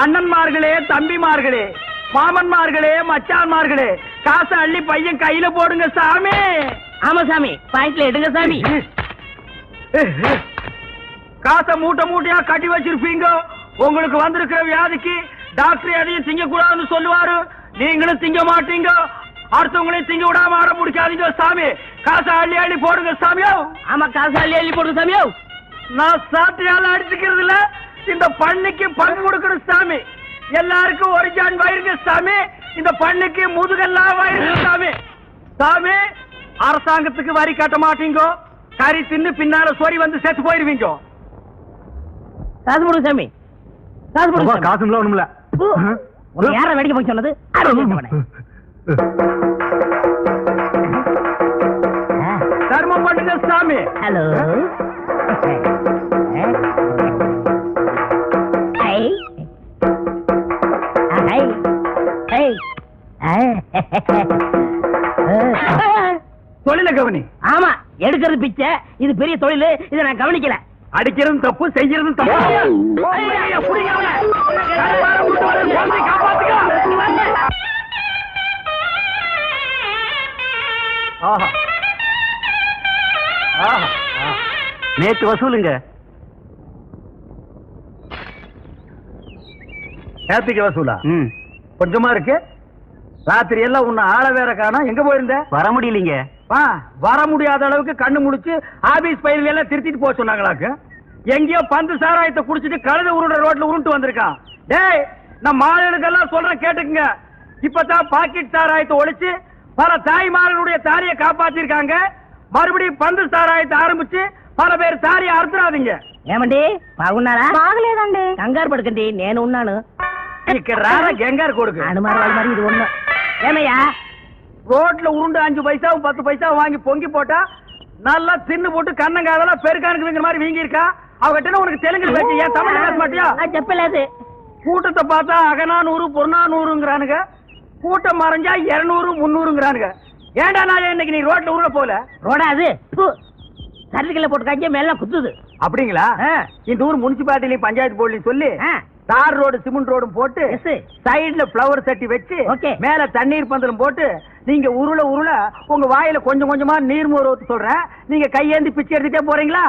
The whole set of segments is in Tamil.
அண்ணன்மார்களே தம்பிமார்களே மாமன்மார்களே மச்சான்மார்களே காசை அள்ளி பையன் கையில போடுங்க சாமி. ஆமா சாமி பாயிண்ட்ல எடுங்க சாமி. காசை மூட்டை மூட்டையா கட்டி வச்சிருப்பீங்க. உங்களுக்கு வந்திருக்கிற வியாதிக்கு டாக்டர் எதையும் திங்க கூடாதுன்னு சொல்லுவாரு. நீங்களும் திங்க மாட்டீங்க. அடுத்தவங்களையும் திங்க விடாம ஆட முடிக்காதீங்க சாமி. காசை அள்ளி அள்ளி போடுங்க சாமியோ. ஆமா காசு அள்ளி அள்ளி போடுங்க சாமியோ. நான் சாட்டையால அடிச்சுக்கிறது இல்ல இந்த பண்ணிக்கு பங்கு கொடுக்கணும் சாமி. எல்லாருக்கும் ஒரு ஜான் வயிறுங்க சாமி. இந்த பண்ணிக்கு முதுகெல்லாம் வயிறுங்க சாமி. சாமி அரசாங்கத்துக்கு வரி கட்ட மாட்டீங்க. கறி தின்னு பின்னால சொறி வந்து செத்து போயிருவீங்க. காசு போடுங்க சாமி. காசு போடுங்க ஒண்ணுமில்ல. உன்னை யார வேடிக்கை போய் சொன்னது. தர்மம் பண்ணுங்க சாமி. ஹலோ. தொழில கவனி. ஆமா எடுக்கிறது பிச்சை இது பெரிய தொழில் இதை நான் கவனிக்கல. அடிக்கிறதும் தப்பு செய்யறதும் தப்பு. நேத்து வசூலுங்க. நேத்துக்கு வசூலா? கொஞ்சமா இருக்கு. ராத்திரி எல்லாம் உன்னை ஆள வேற காணோம் எங்க போயிருந்த வர முடியலீங்க வர முடியாத அளவுக்கு கண்ணு முடிச்சு ஆபீஸ் பயிர்கள் எல்லாம் திருத்திட்டு போக சொன்னாங்களாக்கு எங்கேயோ பந்து சாராயத்தை குடிச்சிட்டு கழுத உருண்ட ரோட்ல உருண்டு வந்திருக்கான் டேய் நான் மாலைகளுக்கெல்லாம் சொல்றேன் கேட்டுக்குங்க இப்பதான் பாக்கெட் சாராயத்தை ஒழிச்சு பல தாய்மார்களுடைய தாலியை காப்பாத்திருக்காங்க மறுபடியும் பந்து சாராயத்தை ஆரம்பிச்சு பல பேர் தாலியை அறுத்துறாதீங்க ఏమండి బాగున్నారా బాగలేదండి కంగారు పడకండి నేను ఉన్నాను இக்கறார ஒண்ணு. ஏமையா? ரோட்ல உருண்டு அஞ்சு பைசாவும் பத்து பைசாவும் வாங்கி பொங்கி போட்டா நல்லா தின்னு போட்டு கண்ணங்காதெல்லாம் பெருக்கானுக்குங்கிற மாதிரி வீங்கி இருக்கா அவகிட்ட உனக்கு தெலுங்கு பேச்சு ஏன் தமிழ் பேச கூட்டத்தை பார்த்தா அகநானூறு பொருநானூறுங்கிறானுங்க கூட்டம் மறைஞ்சா இருநூறு முந்நூறுங்கிறானுங்க. ஏண்டா நான் இன்னைக்கு நீ ரோட்ல உருள போல? ரோடா அது? சர்டிபிகேட்ல போட்டு காய்ச்சி மேல குத்துது. அப்படிங்களா? இந்த ஊர் முனிசிபாலிட்டிலையும் பஞ்சாயத்து போர்ட்லையும் சொல்லி. தார் ரோடு சிமெண்ட் ரோடும் போட்டு. சைடுல பிளவர் தட்டி வச்சு. மேல தண்ணீர் பந்தலும் போட்டு நீங்க உருள உருள உங்க வாயில கொஞ்சம் கொஞ்சமா நீர் மோர் ஊத்து சொல்றேன். நீங்க கையேந்தி பிச்சை எடுத்துட்டே போறீங்களா?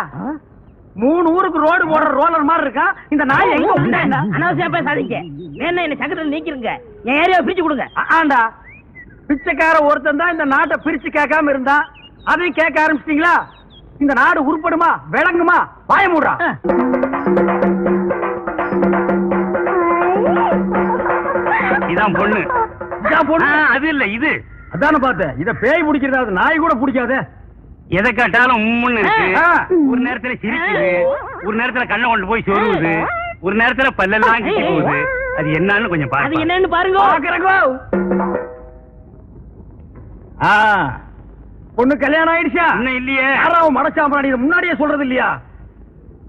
மூணு ஊருக்கு ரோடு போடுற ரோலர் மாதிரி இருக்கா? இந்த நாய் எங்க உண்டா அனாவசியம் பேசாதீங்க. வேணா என்ன சக்கரத்தில் நீக்கிருங்க. என் ஏரியாவை பிரிச்சு கொடுங்க. ஆண்டா. பிச்சைக்கார ஒருத்தன் தான் இந்த நாட்டை பிரிச்சு கேட்காம இருந்தான். அதையும் கேட்க ஆரம்பிச்சிட்டீங்களா? இந்த நாடு உருப்படுமா? விளங்குமா? வாய மூடுறா. இதான் பொண்ணு. இதான் பொண்ணு. ஆ, அது இல்ல இது. அதானே பார்த்தேன். இத பேய் பிடிக்கிறதா அது நாய் கூட பிடிக்காதே. எதை கேட்டாலும் உம்முன்னு இருக்கு. ஆ. ஒரு நேரத்துல சிரிக்குது. ஒரு நேரத்துல கண்ணை கொண்டு போய் சொருகுது. ஒரு நேரத்துல பல்லெல்லாம் கிட்டி போகுது. அது என்னன்னு கொஞ்சம் அது பாருங்க என்னன்னு பாருங்க. பாக்குறக்கோ ஆ. பொண்ணு கல்யாணம் ஆயிடுச்சா? இன்னும் இல்லையே. யாராவும் மனசாம்பராணி இதை முன்னாடியே சொல்றது இல்லையா?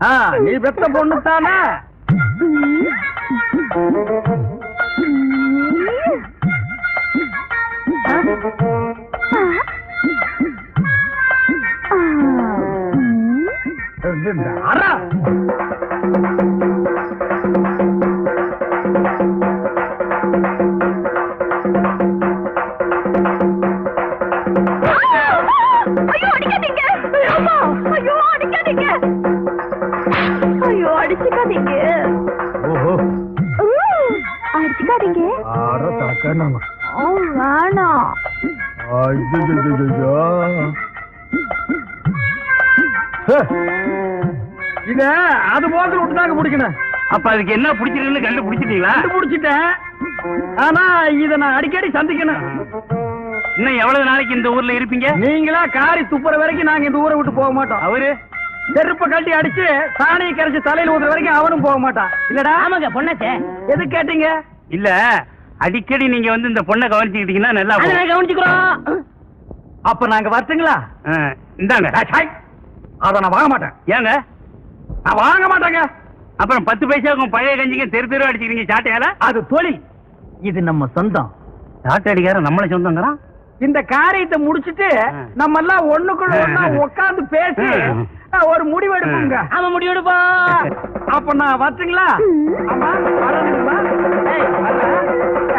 ஆ நீ பெத்த பொண்ணு தானே இத அது போக்கில் விட்டு தாங்க பிடிக்கணும். அப்ப அதுக்கு என்ன பிடிச்சிருக்குன்னு கண்டுபிடிச்சிட்டீங்களா? கண்டுபிடிச்சிட்டேன். ஆனா இத நான் அடிக்கடி சந்திக்கணும். இன்னும் எவ்வளவு நாளைக்கு இந்த ஊர்ல இருப்பீங்க? நீங்களா காரி துப்புற வரைக்கும் நாங்க இந்த ஊரை விட்டு போக மாட்டோம். அவரு? செருப்ப கழட்டி அடிச்சு சாணியை கரைச்சு தலையில ஊத்துற வரைக்கும் அவனும் போக மாட்டான். இல்லடா. ஆமாங்க பொண்ணாச்சே. எது கேட்டீங்க? இல்ல அடிக்கடி நீங்க வந்து இந்த பொண்ணை கவனிச்சுக்கிட்டீங்கன்னா நல்லா அதை போகும். நான் கவனிச்சுக்கிறோம். அப்ப நாங்க வரட்டுங்களா? இந்தாங்க. அத நான் வாங்க மாட்டேன். ஏங்க? நான் வாங்க மாட்டேங்க. அப்புறம் பத்து பைசாவுக்கும் பழைய கஞ்சிக்கு தெரு தெரு அடிச்சுக்கிறீங்க சாட்டையால அது தொழில் இது நம்ம சொந்தம். சாட்டை அடிக்கார நம்மளை சொந்தங்கிறான்? இந்த காரியத்தை முடிச்சிட்டு. நம்ம எல்லாம் ஒண்ணுக்குள்ள ஒண்ணா உட்கார்ந்து பேசி. ஒரு முடிவு எடுப்போங்க. ஆமா முடிவெடுப்பா அப்ப நான் வரட்டுங்களா?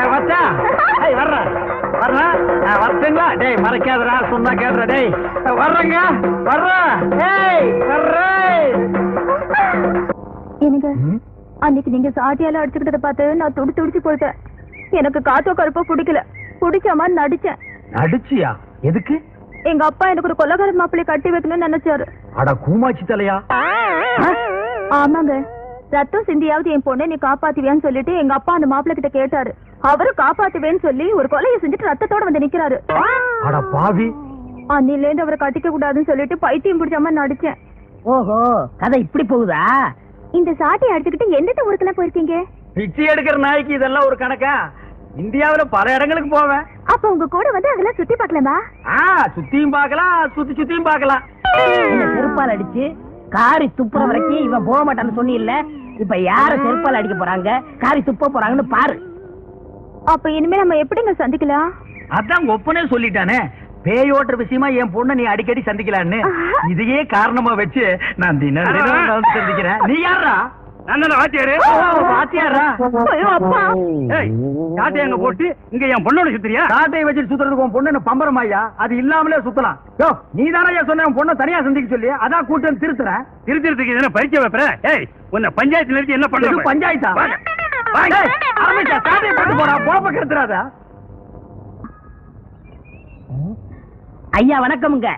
ஆமா வரணுங்களா வரட்டுங்களா? டேய் மறைக்காதடா சொன்னா கேடுற டேய். வர்றேங்க. வர்றேன் ஏய் வர்றேன் எனக்கு அன்னைக்கு நீங்க சாட்டியால அடிச்சுக்கிட்டத பார்த்து நான் துடி துடிச்சு போயிட்டேன். எனக்கு காத்தோ கருப்போ பிடிக்கல. பிடிச்ச மாதிரி நடிச்சேன். அடிச்சியா எதுக்கு? எங்க அப்பா எனக்கு ஒரு கொலகார மாப்பிள்ளை கட்டி வைக்கணும்னு நினைச்சாரு. அட கூமாச்சி தலையா? ஆமாங்க. ரத்தம் சிந்தியாவது என் பொண்ணை நீ காப்பாத்துவியான்னு சொல்லிட்டு எங்க அப்பா அந்த மாப்பிள்ளை கிட்ட கேட்டாரு. அவரு காப்பாத்துவேன்னு சொல்லி ஒரு கொலையை செஞ்சுட்டு ரத்தத்தோட வந்து நிக்கிறாரு. அட பாவி. அன்னில இருந்து அவரை கட்டிக்க கூடாதுன்னு சொல்லிட்டு பைத்தியம் பிடிச்ச மாதிரி நடிச்சேன். ஓஹோ கதை இப்படி போகுதா? இந்த சாட்டியை அடிச்சுக்கிட்டு எந்தெந்த ஊருக்கெல்லாம் போயிருக்கீங்க? பிச்சை எடுக்கிற நாய்க்கு இதெல்லாம் ஒரு கணக்கா? இந்தியாவுல பல இடங்களுக்கு போவேன். அப்ப உங்க கூட வந்து அதெல்லாம் சுத்தி பார்க்கலாமா? ஆ சுத்தியும் பார்க்கலாம் சுத்தி சுத்தியும் பார்க்கலாம். இந்த செருப்பால் அடிச்சு காரி துப்புற வரைக்கும் இவன் போக மாட்டான்னு சொன்னில்ல? இப்ப யார செருப்பால் அடிக்க போறாங்க? காரி துப்ப போறாங்கன்னு பாரு. அப்ப இனிமே நம்ம எப்படிங்க சந்திக்கலாம்? அதான் ஒப்பனே சொல்லிட்டானே. பேயோட்டுற விஷயமா என் பொண்ணை நீ அடிக்கடி சந்திக்கலான்னு. இதையே காரணமா வச்சு நான் தினம் தினம் வந்து சந்திக்கிறேன். நீ யாரா நான் தானே வாத்தியாரு? வாத்தியாரா ஐயோ, அப்பா. ஏய் யாட்டை அங்க போட்டு இங்க என் பொண்ணோட சுத்துறியா? காட்டை வச்சுட்டு சுத்துறதுக்கு உன் பொண்ணு என்ன பம்பரம் ஐயா? அது இல்லாமலே சுத்தலாம். யோ நீ தானே சொன்ன உன் பொண்ணை தனியா சந்திக்க சொல்லி அதான் கூட்டு வந்து திருத்துறேன். திருத்திரத்துக்கு எதனா பரிச்சை வைப்பற ஏய் உன்னை பஞ்சாயத்துல இருந்து என்ன இது பண்ற பஞ்சாயத்தா? ஐயா வணக்கமுங்க.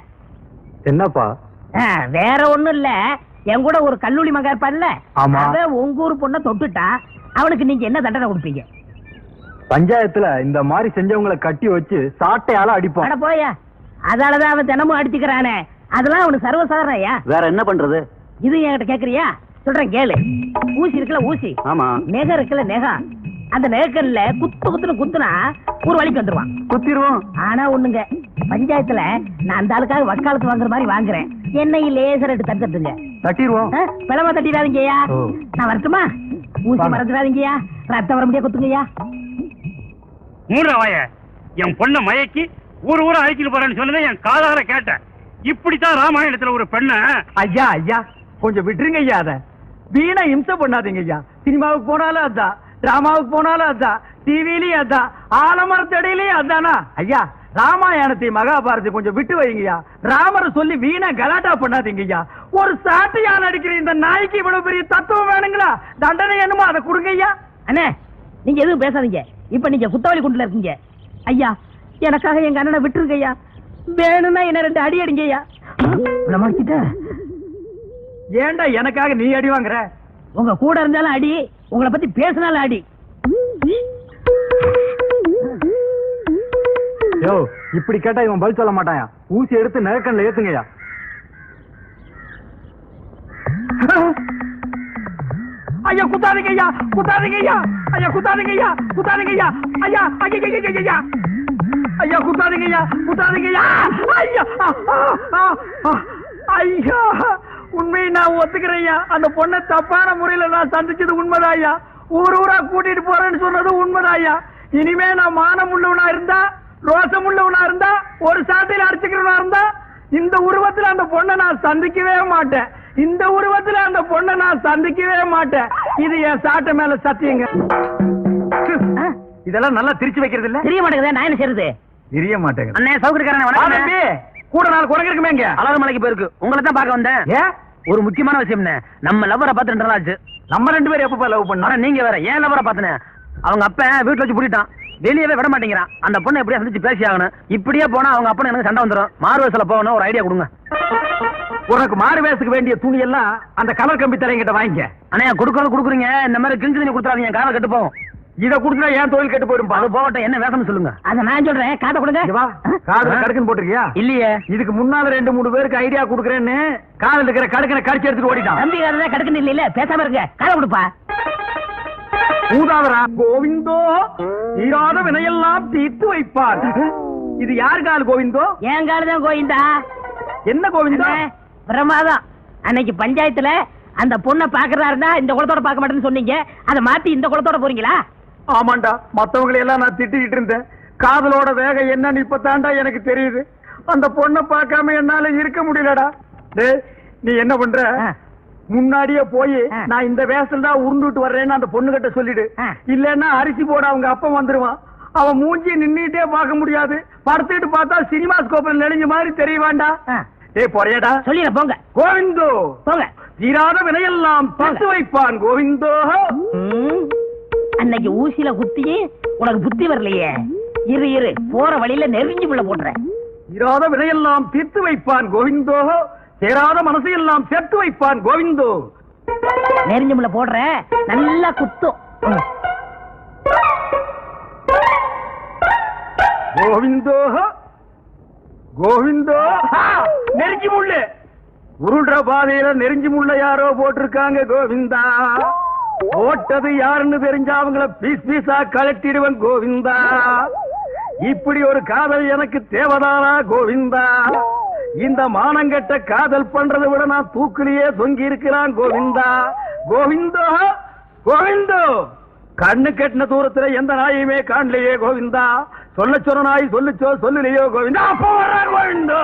என்னப்பா? வேற ஒண்ணும் இல்ல. என் கூட ஒரு கல்லூரி மகன் இருப்பான்ல. அவன் உங்க ஊர் பொண்ணை தொட்டுட்டா. அவனுக்கு நீங்க என்ன தண்டனை கொடுப்பீங்க? பஞ்சாயத்துல இந்த மாதிரி செஞ்சவங்களை கட்டி வச்சு சாட்டையால அடிப்போம் அட போயா. அதாலதான் அவன் தினமும் அடிச்சுக்கிறானே. அதெல்லாம் அவனுக்கு சர்வசாதாரண ஐயா. வேற என்ன பண்றது? இது என்கிட்ட கேக்குறியா? சொல்றேன் கேளு. ஊசி இருக்குல்ல ஊசி? ஆமா. நெகம் இருக்குல்ல நெகம் அந்த நெகக்கல்ல குத்து குத்துன்னு குத்துனா ஒரு வழிக்கு வந்துருவான். குத்திருவோம். ஆனா ஒண்ணுங்க பஞ்சாயத்துல நான் அந்த ஆளுக்காக வக்காலத்து வாங்குற மாதிரி வாங்குறேன். என்னை லேசர் எடுத்து தட்டுங்க தட்டிடுவோம் பிளவா தட்டிடாதீங்கய்யா. நான் வரட்டுமா? ஊசி. மறந்துடாதீங்கய்யா. ரத்தம் வர முடியா குத்துங்கய்யா. மூணு வாய. என் பொண்ணை மயக்கி ஊர் ஊரா அழைச்சிட்டு போறேன்னு சொன்னதை என் காதால கேட்டேன். இப்படித்தான் ராமாயணத்துல ஒரு பெண்ண ஐயா ஐயா கொஞ்சம் விட்டுருங்க ஐயா அத. வீணா இம்சை பண்ணாதீங்க ஐயா. சினிமாவுக்கு போனாலும் அதான் டிராமாவுக்கு போனாலும் அதான் டிவிலயும் அதான் ஆலமரத்தடையிலயும் அதானா? ஐயா ராமாயணத்தை மகாபாரதி கொஞ்சம் விட்டு வைங்கய்யா ராமரை சொல்லி வீணா கலாட்டா பண்ணாதீங்க ஐயா. ஒரு சாட்டையா நடிக்கிற இந்த நாய்க்கு இவ்வளவு பெரிய தத்துவம் வேணுங்களா? தண்டனை என்னமோ அதை கொடுங்க ஐயா. அண்ணே நீங்க எதுவும் பேசாதீங்க. இப்ப நீங்க குத்தவாளி குண்டுல இருக்கீங்க. ஐயா எனக்காக எங்க அண்ணனை விட்டுருங்க ஐயா. வேணும்னா என்ன ரெண்டு அடி அடிங்க ஐயா. ஏன்டா எனக்காக நீ அடி வாங்குற? உங்க கூட இருந்தாலும் அடி உங்களை பத்தி பேசினாலும் அடி. யோ இப்படி கேட்டா இவன் பதில் சொல்ல மாட்டாயா? ஊசி எடுத்து நெருக்கண்ல ஏத்துங்கய்யா. ஐயா குத்தாதீங்க ஐயா குத்தாதீங்க ஐயா. ஐயா குத்தாதீங்க ஐயா குத்தாதீங்க ஐயா. ஐயா ஐயா ஐயா ஐயா, ஐயா. ஐயா குத்தாதீங்க ஐயா குத்தாதீங்க ஐயா. ஐயா. ஐயா. நான் ஒத்துக்கிறேன் அந்த பொண்ணை தப்பான முறையில நான் சந்திச்சது உண்மைதான் ஐயா ஊர் ஊரா கூட்டிட்டு போறேன்னு சொன்னது உண்மைதான் ஐயா இனிமே நான் மானம் உள்ளவனா இருந்தா ரோசம் உள்ளவனா இருந்தா ஒரு சாட்டையில அடிச்சுக்கிறவனா இருந்தா இந்த உருவத்துல அந்த பொண்ணை நான் சந்திக்கவே மாட்டேன். இந்த உருவத்துல அந்த பொண்ணை நான் சந்திக்கவே மாட்டேன். இது என் சாட்டை மேல சத்தியங்க. இதெல்லாம் நல்லா திருச்சி வைக்கிறது இல்ல தெரிய மாட்டேங்குதே நான் என்ன செய்யறது தெரிய மாட்டேங்க அண்ணே சௌகரியக்காரன் கூட நாலு குரங்கு இருக்குமே இங்க அழகு மலைக்கு போயிருக்கு. உங்களை தான் பார்க்க வந்தேன். ஏன்? ஒரு முக்கியமான விஷயம்னே நம்ம லவ்வரை பார்த்து ரெண்டு நாள் ஆச்சு. நம்ம ரெண்டு பேரும் எப்பப்ப லவ் பண்ணோம்? நீங்க வேற ஏன் லவ்வரை பார்த்தனே? அவங்க அப்ப வீட்டுல வச்சு புடிட்டான். வெளியவே விட மாட்டேங்கிறான். அந்த பொண்ணை எப்படியா சந்திச்சு பேசி ஆகணும். இப்படியே போனா அவங்க அப்பன் எனக்கு சண்டை வந்துடும் மாறு வயசுல போகணும் ஒரு ஐடியா கொடுங்க. உனக்கு மாறு வேண்டிய துணி எல்லாம் அந்த கலர் கம்பி தலைங்கிட்ட வாங்கிக்க. அண்ணா கொடுக்கறது கொடுக்குறீங்க. இந்த மாதிரி கிழிஞ்சு தண்ணி கொடுத்துறாதீங்க. காலை கட்டுப்போம் இத குடுத்தா ஏன் தொழில் கெட்டு போயிரும் அது போகட்டும் என்ன வேஷம்னு சொல்லுங்க. அத நான் சொல்றேன். காதை கொடுங்க. வா. காதுல கடுக்குன்னு போட்டிருக்கியா? இல்லையே. இதுக்கு முன்னால ரெண்டு மூணு பேருக்கு ஐடியா குடுக்கறேன்னு காதுல இருக்கிற கடுக்கனை கடிச்சு எடுத்துட்டு ஓடிட்டான். தம்பி காதை கடுக்கணும் இல்ல பேசாம இருங்க. காதை கொடுப்பா. மூதாவரா கோவிந்தோ தீராத வினையெல்லாம் தீர்த்து வைப்பார். இது யார் கால் கோவிந்தோ? என் காலு தான் கோயிந்தா என்ன கோவிந்தோ? பிரமாதம். அன்னைக்கு பஞ்சாயத்துல அந்த பொண்ணை பாக்குறதா இருந்தா இந்த குளத்தோட பார்க்க மாட்டேன்னு சொன்னீங்க. அதை மாத்தி இந்த குளத்தோட போறீங்களா? ஆமாண்டா மத்தவங்களை எல்லாம் நான் திட்டிக்கிட்டு இருந்தேன். காதலோட வேகம் என்னன்னு இப்பதான்டா எனக்கு தெரியுது. அந்த பொண்ணை பார்க்காம என்னால இருக்க முடியலடா. டேய் நீ என்ன பண்ற. முன்னாடியே போய். நான் இந்த வேஷத்துல தான் உருண்டுட்டு வர்றேன்னு அந்த பொண்ணு கிட்ட சொல்லிடு. இல்லன்னா அரிசி போட அவங்க அப்பன் வந்துருவான். அவன் மூஞ்சி நின்னுட்டே பார்க்க முடியாது. படுத்துட்டு பார்த்தா சினிமா ஸ்கோப்ல நெளிஞ்ச மாதிரி தெரிய வேண்டாம் ஆ, ஏய் பொறையடா. சொல்லிடுறேன் போங்க. கோவிந்தோ. போங்க. தீராத வினையெல்லாம் தத்து வைப்பான் கோவிந்தோ. அன்னைக்கு ஊசியில குத்தி உனக்கு புத்தி வரலையே. இரு இரு போற வழியில நெருங்கி புள்ள போட்டுறேன். தீராத வினையெல்லாம் தீர்த்து வைப்பான் கோவிந்தோ. சேராத மனசையெல்லாம் சேர்த்து வைப்பான் கோவிந்தோ. நெருங்கி புள்ள போடுறேன் நல்லா குத்தும். கோவிந்தோ கோவிந்தோ. ஆ, நெருஞ்சி முள்ளு. உருள்ற பாதையில நெருஞ்சி முள்ள யாரோ போட்டிருக்காங்க கோவிந்தா. போட்டது யாருன்னு தெரிஞ்சா அவங்கள பீஸ் பீஸா கலட்டிடுவன் கோவிந்தா. இப்படி ஒரு காதல் எனக்கு தேவதானா கோவிந்தா? இந்த மானங்கெட்ட காதல் பண்றதை விட நான் தூக்கிலேயே தொங்கி இருக்கிறான் கோவிந்தா. கோவிந்தோ கோவிந்தோ! கண்ணு கெட்டின தூரத்துல எந்த நாயுமே காணலையே கோவிந்தா. சொல்ல சொன்ன நாய் சொல்லுச்சோ சொல்லலையோ கோவிந்தா. அப்போ வர்றார் கோவிந்தோ.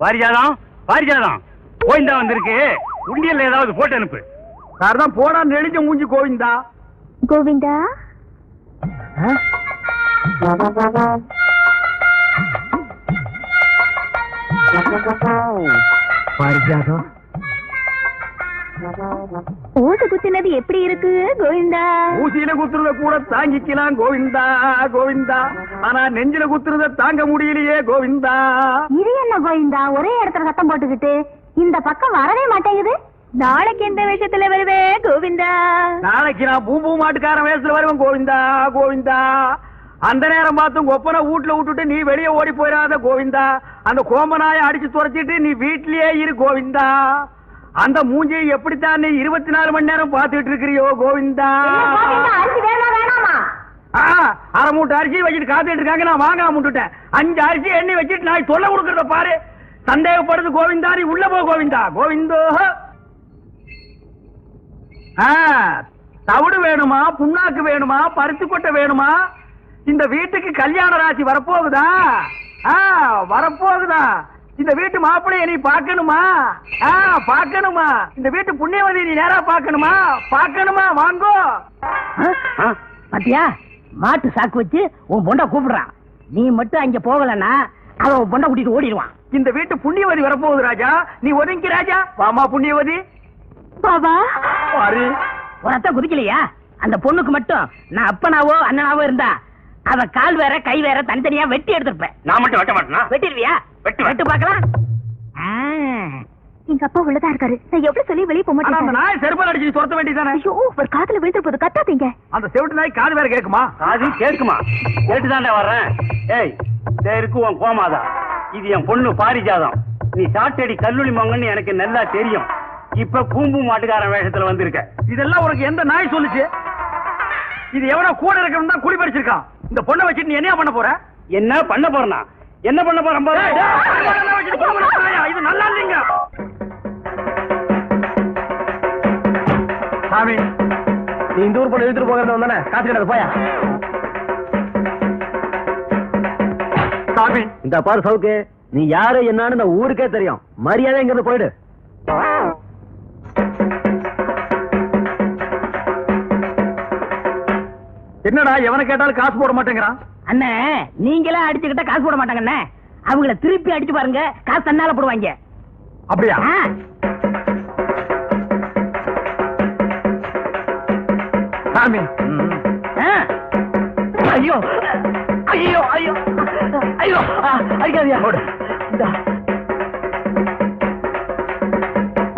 பாரிஜாதம் பாரிஜாதம் கோவிந்தா வந்திருக்கு. உண்டியல்ல ஏதாவது போட்டு அனுப்பு. சார் தான் போனா நெளிஞ்ச மூஞ்சி கோவிந்தா. கோவிந்தா? பாரிஜாதம். ஊசி குத்தினது எப்படி இருக்கு கோவிந்தா? ஊசியில குத்துறத கூட தாங்கிக்கலாம் கோவிந்தா கோவிந்தா. ஆனா நெஞ்சில குத்துறத தாங்க முடியலையே கோவிந்தா. இது என்ன கோவிந்தா? ஒரே இடத்துல சத்தம் போட்டுக்கிட்டு இந்த பக்கம் வரவே மாட்டேங்குது. நாளைக்கு எந்த விஷயத்துல வருவே கோவிந்தா. நாளைக்கு நான் பூ பூ மாட்டுக்காரன் வயசுல வருவேன் கோவிந்தா கோவிந்தா. அந்த நேரம் பார்த்து உங்க ஒப்பனை வீட்டுல விட்டுட்டு நீ வெளியே ஓடி போயிடாத கோவிந்தா. அந்த கோமநாயை அடிச்சு துரைச்சிட்டு நீ வீட்லயே இரு கோவிந்தா. அந்த மூஞ்சியை எப்படித்தான் நீ இருபத்தி நாலு மணி நேரம் பார்த்துட்டு இருக்கிறியோ கோவிந்தா? அரை மூட்டை அரிசி வச்சுட்டு காத்துட்டு இருக்காங்க நான் வாங்காம விட்டுட்டேன். அஞ்சு அரிசி எண்ணி வச்சுட்டு நான் சொல்ல கொடுக்கறத பாரு. சந்தேகப்படுது கோவிந்தா நீ உள்ள போ கோவிந்தா. கோவிந்தோ தவிடு வேணுமா புண்ணாக்கு வேணுமா பருத்தி கொட்டை வேணுமா? இந்த வீட்டுக்கு கல்யாண ராசி வரப்போகுதா? ஆ, வரப்போகுதா? இந்த வீட்டு மாப்பிள்ளைய நீ பார்க்கணுமா? ஆ, பார்க்கணுமா? இந்த வீட்டு புண்ணியவதி நீ நேரா பார்க்கணுமா? பார்க்கணுமா? வாங்கோ. ஆ? பாத்தியா? மாட்டு சாக்கு வச்சு உன் பொண்டை கூப்பிடுறான். நீ மட்டும் அங்க போகலன்னா அவன் உன் பொண்டை கூட்டிட்டு ஓடிடுவான். இந்த வீட்டு புண்ணியவதி வரப்போகுது ராஜா. நீ ஒதுங்கி ராஜா. வாமா புண்ணியவதி. பாபா. பாரு. உரத்த குதிக்கலையா? அந்த பொண்ணுக்கு மட்டும் நான் அப்பனாவோ அண்ணனாவோ இருந்தா அவ கால் வேற கை வேற தனித்தனியா வெட்டி எடுத்திருப்பேன். நான் மட்டும் வெட்ட மாட்டேனா? வெட்டிடுவியா. வெட்டு பார்க்கலாம். ஆ. எங்க அப்பா உள்ளதா இருக்காரு. நான் எவ்வளவு சொல்லி வெளியே போக ஆனா அந்த மாட்டேன். நாய் செருப்பால் அடிச்சு துரத்த வேண்டியதானே ஐயோ ஒரு காதுல விழுந்துற போது கத்தாதீங்க. அந்த செவிட்டு நாய் காது வேற கேக்குமா அது கேட்குமா? கேட்டுதான்டா வர்றேன். ஏய் இருக்கு உன் கோமாதா. இது என் பொண்ணு பாரிஜாதம். நீ சாட்டடி கல்லூரி மங்கன்னு எனக்கு நல்லா தெரியும். இப்ப பூம்பு மாட்டுக்காரன் வேஷத்துல வந்திருக்க. இதெல்லாம் உனக்கு எந்த நாய் சொல்லுச்சு? இது எவனோ கூட இருக்கணும் தான் குடி பறிச்சிருக்கான். இந்த பொண்ணை வச்சுட்டு நீ என்ன பண்ண போற? என்ன பண்ண போறனா? என்ன பண்ண நாயா? இது நல்லா இல்லைங்க. சாமி நீ இந்த ஊர் பொண்ணு இழுத்துட்டு போகிறது வந்தானே காத்து கிடக்கு போயா. சாமி. இந்த பாரு சவுக்கு நீ யாரு என்னன்னு இந்த ஊருக்கே தெரியும். மரியாதை இங்கிருந்து போயிடு. என்னடா எவனை கேட்டாலும் காசு போட மாட்டேங்கிறான்? அண்ணே நீங்களே அடிச்சுக்கிட்டா காசு போட மாட்டாங்க அண்ணே அவங்கள திருப்பி அடிச்சு பாருங்க காசு தன்னால போடுவாங்க. அப்படியா. சாமி. ஐயோ ஐயோ ஐயோ ஐயோ அடிக்காதீயா.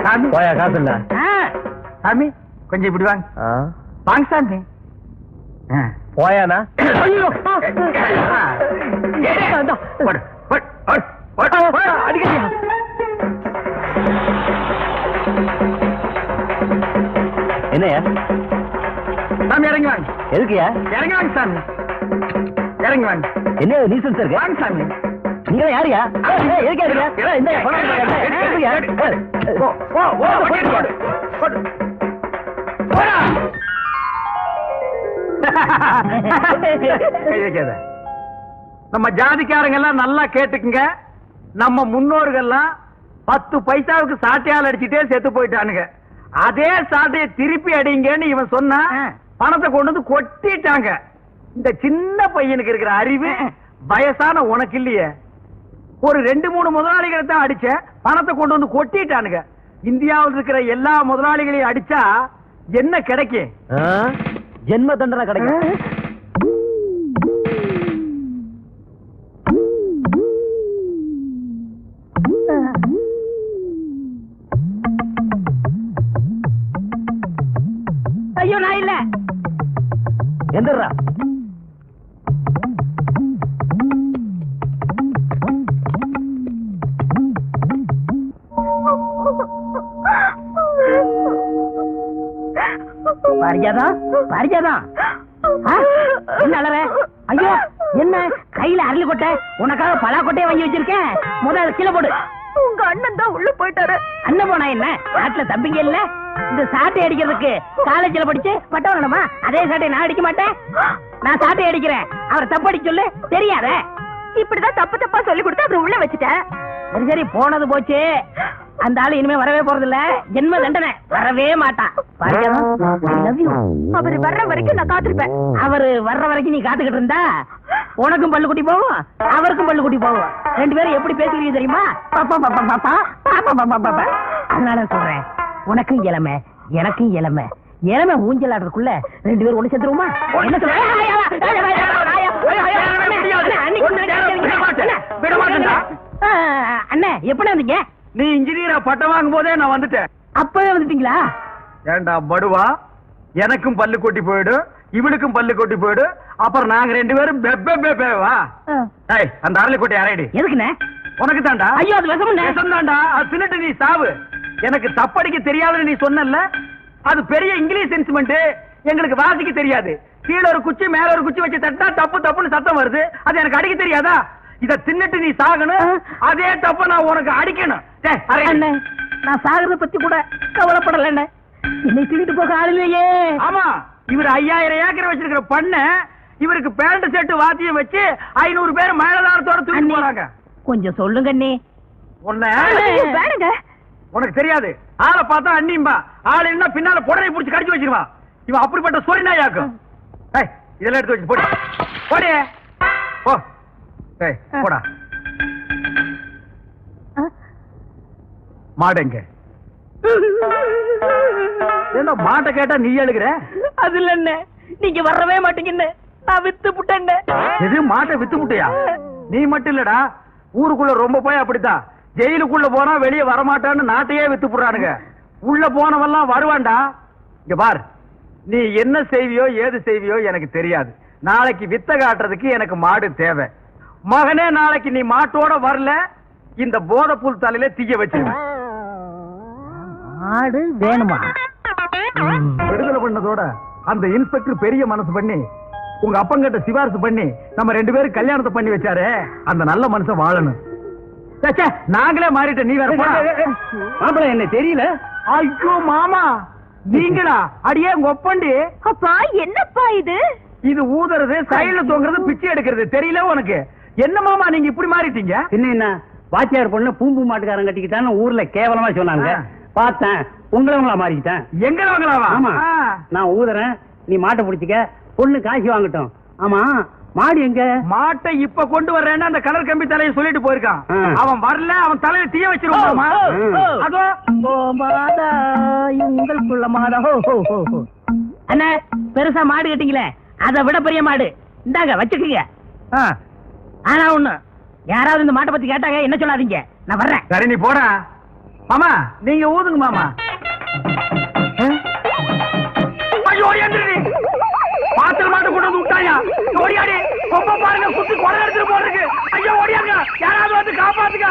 சாமி. போயா காசு இல்ல? ஆ. சாமி கொஞ்சம் இப்படி வாங்க. வாங்க சாமி. போயானா. இந்தா. என்னையா சாமி இறங்கி வாங்க. எதுக்குயா இறங்கி வாங்க சாமி. இறங்கி வாங்க. என்ன நீசன்ஸ் இருக்கு? வாங்க சாமி. நீங்க யாருயா எதுக்கு யாருயா? போ, போடு, நம்ம ஜாதிக்காரங்க எல்லாம் நல்லா கேட்டுக்குங்க. நம்ம முன்னோர்கள்லாம் பத்து பைசாவுக்கு சாட்டையால் அடிச்சுட்டே செத்து போயிட்டானுங்க. அதே சாட்டையை திருப்பி அடிங்கன்னு இவன் சொன்னா. பணத்தை கொண்டு வந்து கொட்டிட்டாங்க. இந்த சின்ன பையனுக்கு இருக்கிற அறிவு வயசான உனக்கு இல்லையே. ஒரு ரெண்டு மூணு முதலாளிகளை தான் அடிச்ச பணத்தை கொண்டு வந்து கொட்டிட்டானுங்க. இந்தியாவில் இருக்கிற எல்லா முதலாளிகளையும் அடிச்சா என்ன கிடைக்கும்? ஜென்ம தண்டனை கிடைக்கும் ஐயோ நான் இல்ல. எந்திரா பாரிஜாதா ஆ? என்ன ஐயோ என்ன? கையில அரளி கொட்டை? உனக்காக பலா கொட்டையை வாங்கி வச்சிருக்கேன். முதல்ல கீழே போடு. உங்க அண்ணன் தான் உள்ள போயிட்டாரு. அண்ணன் போனா என்ன? நாட்டுல தம்பிங்க இல்ல? இந்த சாட்டை அடிக்கிறதுக்கு காலேஜ்ல படிச்சு பட்டம் வரணுமா? அதே சாட்டை நான் அடிக்க மாட்டேன். நான் சாட்டை அடிக்கிறேன். அவர் தப்பு அடிக்க சொல்லு. தெரியாத? இப்படிதான் தப்பு தப்பா சொல்லி கொடுத்து அப்புறம் உள்ள வச்சுட்டேன். சரி சரி போனது போச்சு. அந்த ஆளு இனிமே வரவே போறது இல்ல ஜென்ம தண்டனை வரவே மாட்டான் பாரிஜாதா, வர்ற வரைக்கும் நான் காத்திருப்பேன் அவரு வர்ற வரைக்கும் நீ காத்துக்கிட்டு இருந்தா உனக்கும் பல்லு குட்டி போவோம் அவருக்கும் பல்லு குட்டி போவோம் ரெண்டு பேரும் எப்படி பேசுறீங்க தெரியுமா பாப்பா பாப்பா பாப்பா பாப்பா பாப்பா பாப்பா அதனால சொல்றேன் உனக்கும் இளமை எனக்கும் இளமை இளமை ஊஞ்சல் ஆடுறதுக்குள்ள ரெண்டு பேரும் ஒண்ணு சேர்த்துருவோமா என்ன அண்ணே எப்படி வந்தீங்க நீ இன்ஜினியரா பட்டம் வாங்கும் போதே நான் வந்துட்டேன். அப்பவே வந்துட்டீங்களா? ஏண்டா படுவா? எனக்கும் பல்லு கொட்டி போயிடும் இவனுக்கும் பல்லு கொட்டி போயிடும் அப்புறம் நாங்க ரெண்டு பேரும் பெப்பே பெப்பேவா ஏய் அந்த அரளி கொட்டை அரைடி எதுக்குண்ணே? உனக்கு தாண்டா ஐயோ அது விஷமுண்ணே. தாண்டா அது தின்னுட்டு நீ சாவு. எனக்கு தப்படிக்க தெரியாதுன்னு நீ சொன்னல அது பெரிய இங்கிலீஷ் இன்ஸ்ட்ருமெண்ட் எங்களுக்கு வாசிக்க தெரியாது. கீழ ஒரு குச்சி மேல ஒரு குச்சி வச்சு தட்டா தப்பு தப்புன்னு சத்தம் வருது. அது எனக்கு அடிக்க தெரியாதா? இத தின்னுட்டு நீ சாகணும். அதே தப்ப நான் உனக்கு அடிக்கணும். நான் சாகிறத பத்தி கூட கவலைப்படல என்னை தூக்கிட்டு போக ஆள் இல்லையே. ஆமா இவர் ஐயாயிரம் ஏக்கர் வச்சிருக்கிற பண்ண இவருக்கு பேண்ட் செட்டு வாத்தியம் வச்சு ஐநூறு பேர் மேலதாரத்தோட தூக்கி. போறாங்க. கொஞ்சம் சொல்லுங்க அண்ணே உன்ன உனக்கு தெரியாது. ஆளை பார்த்தா அண்ணிம்பா ஆள் என்ன பின்னால புடவை புடிச்சு கடிச்சு வச்சிருவான் இவன் அப்படிப்பட்ட சொரி நாயாக்கும். இதெல்லாம் எடுத்து வச்சு போடி. போடி. போடா. மாடுங்க என்ன மாட்டை கேட்டா நீ எழுகிற? அது இல்ல நீங்க வரவே மாட்டீங்கன்னு. நான் வித்து புட்டேன் எது மாட்டை வித்து முட்டையா நீ மட்டும் இல்லடா ஊருக்குள்ள ரொம்ப போய் அப்படித்தான். ஜெயிலுக்குள்ள போனா வெளியே வரமாட்டான்னு நாட்டையே வித்து புடுறானுங்க. உள்ள போனவெல்லாம் வருவான்டா. இங்க பார் நீ என்ன செய்வியோ ஏது செய்வியோ எனக்கு தெரியாது. நாளைக்கு வித்த காட்டுறதுக்கு எனக்கு மாடு தேவை. மகனே நாளைக்கு நீ மாட்டோட வரல இந்த போதைப்புல் தலையில தீய வச்சிருவேன் ஆடு வேணுமா? விடுதலை பண்ணதோட அந்த இன்ஸ்பெக்டர் பெரிய மனசு பண்ணி உங்க அப்பங்கிட்ட சிபாரிசு பண்ணி நம்ம ரெண்டு பேரும் கல்யாணத்தை பண்ணி வச்சாரே அந்த நல்ல மனுஷன் வாழணும். நாங்களே மாறிட்ட நீ வேற போடா. மாப்பிள்ள என்ன தெரியல? ஐயோ மாமா. நீங்களா? அடியே உங்க ஒப்பண்டி. அப்பா என்னப்பா இது? இது ஊதுறது சைடுல தொங்குறது பிச்சை எடுக்கிறது தெரியல உனக்கு. என்ன மாமா நீங்க இப்படி மாறிட்டீங்க? என்ன என்ன? வாத்தியார் பொண்ணு பூம்பு மாட்டுக்காரன் கட்டிக்கிட்டான்னு ஊர்ல கேவலமா சொன்னாங்க. பார்த்தேன். உங்களவங்களா மாறிக்கிட்டேன். எங்க வாங்கலாமா ஆமா. நான் ஊதுறேன். நீ மாட்டை பிடிச்சிக்க. பொண்ணு காசு வாங்கட்டும். ஆமா. மாடு எங்க? மாட்டை இப்ப கொண்டு வர்றேன்னு அந்த கலர் கம்பி தலையை சொல்லிட்டு போயிருக்கான். அவன் வரல அவன் தலையில தீய வச்சிருவாமா. அதோ. ஓ மாதா உங்களுக்குள்ள மாதா. ஹோ ஹோ ஹோ ஹோ. அண்ணே பெருசா மாடு கட்டிங்களே அதை விட பெரிய மாடு. இந்தாங்க வச்சுக்கீங்க. ஆ. ஆனா ஒண்ணு யாராவது இந்த மாட்டை பத்தி கேட்டாங்க என்ன சொல்லாதீங்க. நான் வர்றேன். சரி நீ போடா. மாமா நீங்க ஊதுங்க மாமா. பாத்திர மாட்டு கொண்டு வந்து விட்டாயா? ஓடியாடி. கொம்ப பாருங்க குத்து கொடை எடுத்துட்டு போடுறதுக்கு ஐயோ ஓடியாங்க யாராவது வந்து காப்பாத்துங்க.